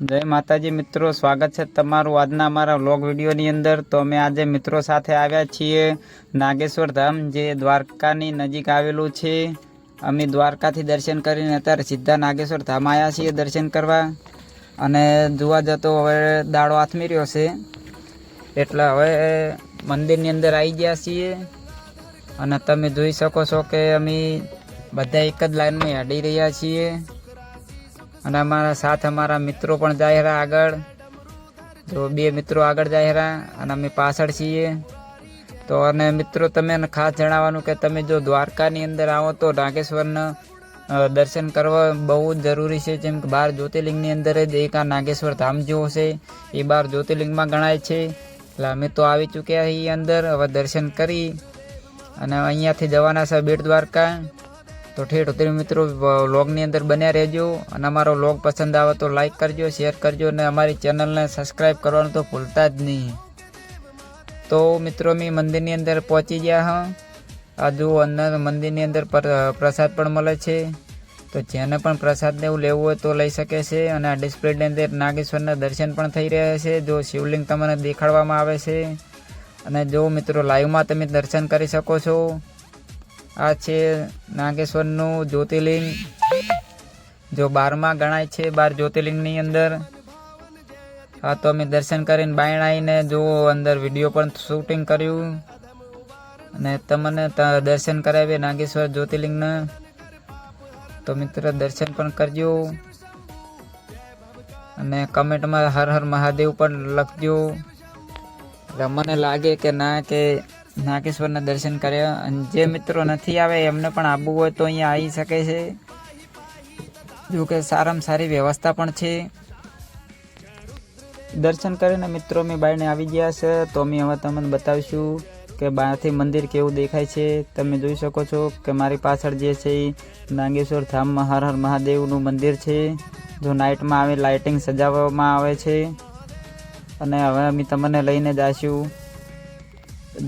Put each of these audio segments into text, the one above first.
જય માતાજી મિત્રો, સ્વાગત છે તમારું આજના અમારા વ્લોગ વિડીયોની અંદર. તો અમે આજે મિત્રો સાથે આવ્યા છીએ નાગેશ્વર ધામ, જે દ્વારકાની નજીક આવેલું છે. અમે દ્વારકાથી દર્શન કરીને અત્યારે સીધા નાગેશ્વર ધામ આવ્યા છીએ દર્શન કરવા. અને જોવા જતો હવે દાડો આથમી રહ્યો છે. એટલે હવે મંદિરની અંદર આવી ગયા છીએ. અને તમે જોઈ શકો છો કે અમે બધા એક જ લાઈનમાં હેડી રહ્યા છીએ. અને અમારા સાથ અમારા મિત્રો પણ જાય રહ્યા આગળ. જો બે મિત્રો આગળ જાય રહ્યા અને અમે પાછળ છીએ. તો અને મિત્રો, તમે ખાસ જણાવવાનું કે તમે જો દ્વારકાની અંદર આવો તો નાગેશ્વરના દર્શન કરવા બહુ જ જરૂરી છે. જેમ કે બાર જ્યોતિર્લિંગની અંદર જ એક આ નાગેશ્વર ધામ જેવો છે. એ બાર જ્યોતિર્લિંગમાં ગણાય છે. એટલે અમે તો આવી ચૂક્યા છીએ અંદર, હવે દર્શન કરી અને અહીંયાથી જવાના છે બેટ દ્વારકા. તો ઠેઠ ઉતરી મિત્રો, વ્લોગની અંદર બન્યા રહેજો અને અમારો વ્લોગ પસંદ આવે તો લાઈક કરજો શેર કરજો અને અમારી ચેનલને સબસ્ક્રાઈબ કરવાનું તો ભૂલતા જ નહીં. તો મિત્રો મેં મંદિરની અંદર પહોંચી ગયા હા. આ અંદર મંદિરની અંદર પ્રસાદ પણ મળે છે. તો જેને પણ પ્રસાદને એવું લેવું હોય તો લઈ શકે છે અને આ ડિસ્પ્લેની અંદર નાગેશ્વરના દર્શન પણ થઈ રહ્યા છે, જો શિવલિંગ તમને દેખાડવામાં આવે છે. અને જો મિત્રો લાઈવમાં તમે દર્શન કરી શકો છો, આ છે નાગેશ્વરનું જ્યોતિર્લિંગ. જો બારમાં ગણાય છે બાર જ્યોતિર્લિંગની અંદર, હા, તો અમે દર્શન કરીને બાયણ આવીને જો અંદર વીડિયો પણ શૂટિંગ કર્યું. અને તમને દર્શન કરાવીએ નાગેશ્વર જ્યોતિર્લિંગના. તો મિત્ર દર્શન પણ કરજો. અને કમેન્ટમાં હર હર મહાદેવ પણ લખજો. મને લાગે કે ના કે નાગેશ્વરના દર્શન કર્યા. અને જે મિત્રો નથી આવે એમને પણ આવવું હોય તો અહીંયા આવી શકે છે. જો કે સારામાં સારી વ્યવસ્થા પણ છે. દર્શન કરીને મિત્રો અમે બાઈને આવી ગયા છે, તો અમે હવે તમને બતાવીશું. કે બહારથી મંદિર કેવું દેખાય છે, તમે જોઈ શકો છો કે મારી પાછળ જે છે એ નાગેશ્વર ધામમાં હર હર મહાદેવનું મંદિર છે, જો નાઇટમાં આવી લાઇટિંગ સજાવવામાં આવે છે. અને હવે અમે તમને લઈને જઈશું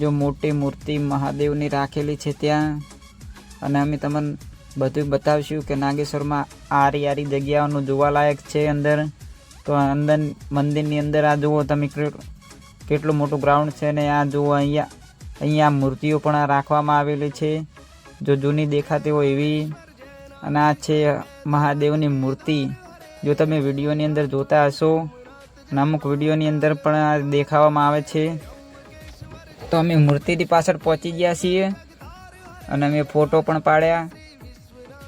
જો મોટી મૂર્તિ મહાદેવની રાખેલી છે ત્યાં. અને અમે તમને બધું બતાવશું કે નાગેશ્વરમાં આરી આરી જગ્યાઓનું જોવાલાયક છે અંદર. તો અંદર મંદિરની અંદર આ જુઓ તમે કેટલું મોટું ગ્રાઉન્ડ છે ને આ જુઓ અહીંયા અહીંયા મૂર્તિઓ પણ રાખવામાં આવેલી છે. જો જૂની દેખાતી હોય એવી. અને આ છે મહાદેવની મૂર્તિ. જો તમે વિડીયોની અંદર જોતા હશો, અને અમુક વિડીયોની અંદર પણ આ દેખાવામાં આવે છે. તો અમે મૂર્તિની પાછળ પહોંચી ગયા છીએ. અને અમે ફોટો પણ પાડ્યા.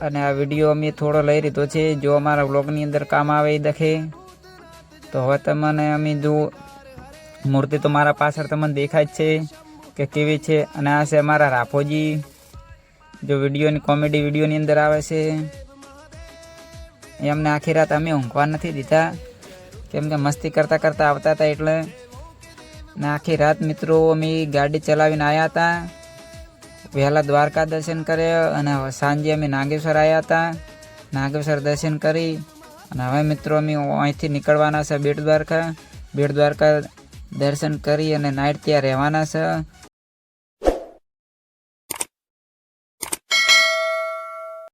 અને આ વીડિયો અમે થોડો લઈ લીધો છે. જો અમારા વ્લોગની અંદર કામ આવે એ દખે. તો હવે તમને અમે જો, મૂર્તિ તો મારા પાછળ તમને દેખાય જ છે. કે કેવી છે? અને આ છે અમારા રાફોજી જો વિડીયોની કોમેડી વિડીયોની અંદર આવે છે. એમને આખી રાત અમે ઊંઘવા નથી દીધા. કેમ કે મસ્તી કરતાં કરતાં આવતા હતા એટલે. ને આખી રાત મિત્રો અમે ગાડી ચલાવીને આવ્યા હતા. વહેલા દ્વારકા દર્શન કર્યા અને સાંજે અમે નાગેશ્વર આવ્યા હતા. નાગેશ્વર દર્શન કરી. અને હવે મિત્રો અમે અહીંથી નીકળવાના છે બેટ દ્વારકા. બેટ દ્વારકા દર્શન કરી અને નાઇટ ત્યાં રહેવાના છે.